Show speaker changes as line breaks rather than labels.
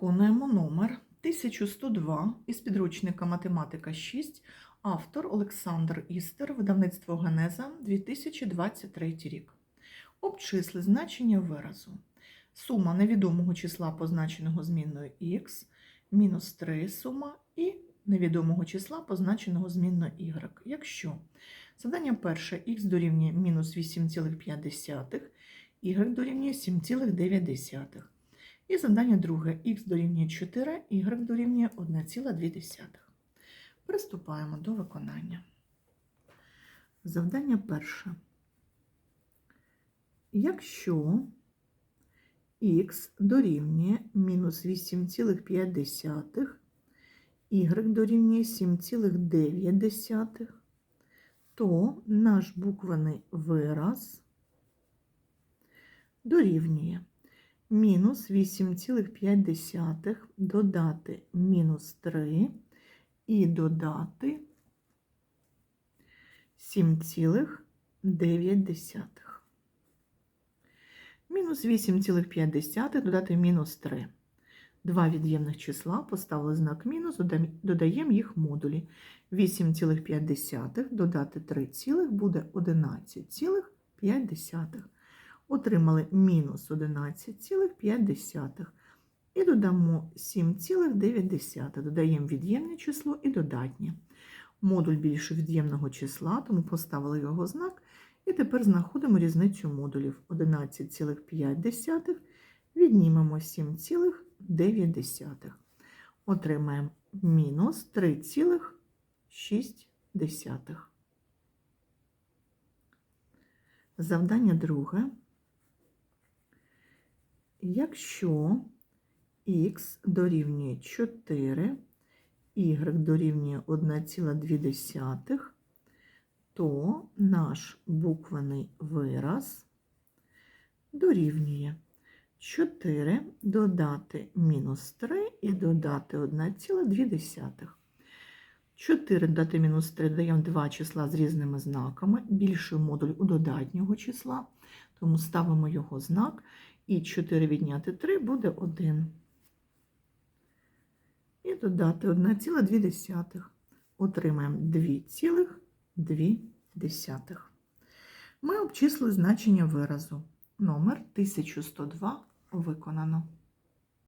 Виконуємо номер 1102 із підручника Математика 6, автор Олександр Істер, видавництво Генеза 2023 рік. Обчисли значення виразу. Сума невідомого числа, позначеного змінною х, мінус 3 сума і невідомого числа, позначеного змінною y. Якщо завдання перше х дорівнює мінус 8,5, y дорівнює 7,9. І завдання друге х дорівнює 4, y дорівнює 1,2. Приступаємо до виконання. Завдання перше. Якщо х дорівнює мінус 8,5, y дорівнює 7,9, то наш буквений вираз дорівнює мінус 8,5 додати мінус 3 і додати 7,9. Мінус 8,5 додати мінус 3. Два від'ємних числа поставили знак мінус, додаємо їх модулі. 8,5 додати 3 цілих буде 11,5. Отримали мінус 11,5. І додамо 7,9. Додаємо від'ємне число і додатнє. Модуль більше від'ємного числа, тому поставили його знак. І тепер знаходимо різницю модулів. 11,5 віднімемо 7,9. Отримаємо мінус 3,6. Завдання друге. Якщо х дорівнює 4, y дорівнює 1,2, то наш буквений вираз дорівнює 4 додати мінус 3 і додати 1,2. 4 додати мінус 3 даємо два числа з різними знаками, більший модуль у додатнього числа, тому ставимо його знак, і 4 відняти 3 буде 1. І додати 1,2. Отримаємо 2,2. Ми обчислили значення виразу. Номер 1102 виконано.